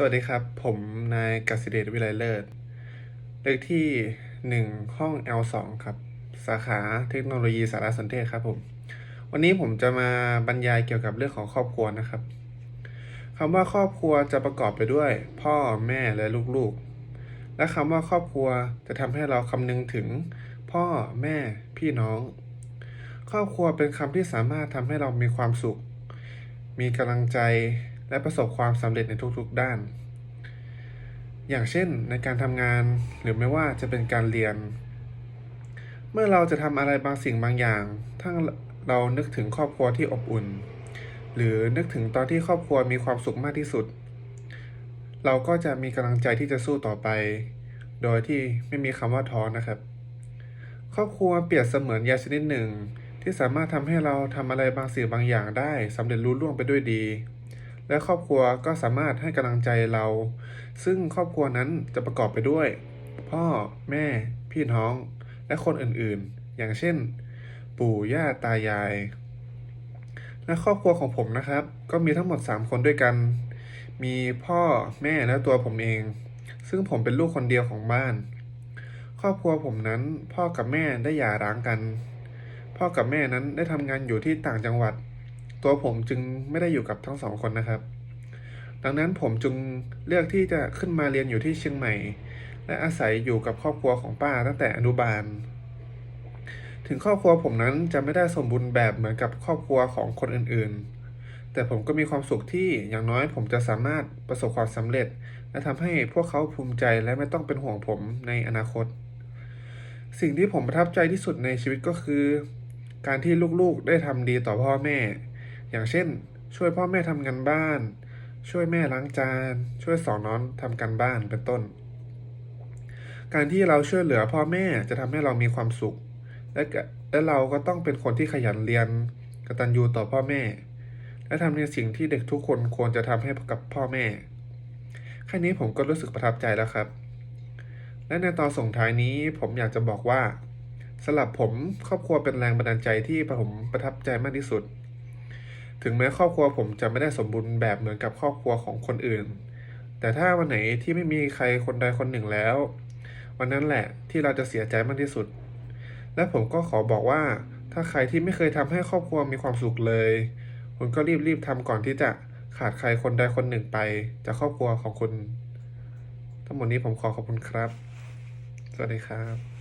สวัสดีครับ ผมนายกสิเดชวิไลเลิศเลขที่หนึ่งห้อง L2 ครับ สาขาเทคโนโลยีสารสนเทศครับผม วันนี้ผมจะมาบรรยายเกี่ยวกับเรื่องของครอบครัวนะครับคำว่าครอบครัวจะประกอบไปด้วย พ่อแม่และลูกๆ และคำว่าครอบครัวจะทำให้เราคำนึงถึง พ่อแม่พี่น้อง ครอบครัวเป็นคำที่สามารถทำให้เรามีความสุข มีกำลังใจ และประสบความสำเร็จในทุกๆด้าน อย่างเช่นในการทำงานหรือไม่ว่าจะเป็นการเรียน เมื่อเราจะทำอะไรบางสิ่งบางอย่างถ้าเรานึกถึงครอบครัวที่อบอุ่น หรือนึกถึงตอนที่ครอบครัวมีความสุขมากที่สุด เราก็จะมีกำลังใจที่จะสู้ต่อไป โดยที่ไม่มีคำว่าท้อนะครับ ครอบครัวเปรียบเสมือนยาชนิดหนึ่ง ที่สามารถทำให้เราทำอะไรบางสิ่งบางอย่างได้สำเร็จรุ่ล่วงไปด้วยดี และครอบครัวก็สามารถให้กำลังใจเรา ซึ่งครอบครัวนั้นจะประกอบไปด้วย พ่อแม่ พี่น้อง และคนอื่นๆ อย่างเช่น ปู่ย่าตายาย และครอบครัวของผมนะครับ ก็มีทั้งหมด 3 คนด้วยกัน มีพ่อแม่และตัวผมเอง ซึ่งผมเป็นลูกคนเดียวของบ้าน ครอบครัวผมนั้นพ่อกับแม่ได้หย่าร้างกัน พ่อกับแม่นั้นได้ทำงานอยู่ที่ต่างจังหวัด ตัวผมจึงไม่ได้อยู่กับทั้งสองคนนะครับ ดังนั้นผมจึงเลือกที่จะขึ้นมาเรียนอยู่ที่เชียงใหม่ และอาศัยอยู่กับครอบครัวของป้าตั้งแต่อนุบาล ถึงครอบครัวผมนั้นจะไม่ได้สมบูรณ์แบบเหมือนกับครอบครัวของคนอื่นๆ แต่ผมก็มีความสุขที่อย่างน้อยผมจะสามารถประสบความสำเร็จ และทำให้พวกเขาภูมิใจและไม่ต้องเป็นห่วงผมในอนาคต สิ่งที่ผมประทับใจที่สุดในชีวิตก็คือ การที่ลูกๆได้ทำดีต่อพ่อแม่ อย่างเช่น ช่วยพ่อแม่ทำงานบ้าน ช่วยแม่ล้างจาน ช่วยสอนน้องทำการบ้านเป็นต้น การที่เราช่วยเหลือพ่อแม่จะทำให้เรามีความสุข และและเราก็ต้องเป็นคนที่ขยันเรียนกตัญญูต่อพ่อแม่ และทำในสิ่งที่เด็กทุกคนควรจะทำให้กับพ่อแม่ แค่นี้ผมก็รู้สึกประทับใจแล้วครับ และในตอนส่งท้ายนี้ผมอยากจะบอกว่าสำหรับผมครอบครัวเป็นแรงบันดาลใจที่ผมประทับใจมากที่สุด ถึงแม้ครอบครัวผมจะไม่ได้สมบูรณ์แบบเหมือนกับครอบครัวของคนอื่น แต่ถ้าวันไหนที่ไม่มีใครคนใดคนหนึ่งแล้ว วันนั้นแหละที่เราจะเสียใจมากที่สุด และผมก็ขอบอกว่า ถ้าใครที่ไม่เคยทำให้ครอบครัวมีความสุขเลย คุณก็รีบๆทำก่อนที่จะขาดใครคนใดคนหนึ่งไปจากครอบครัวของคุณ ทั้งหมดนี้ผมขอขอบคุณครับ สวัสดีครับ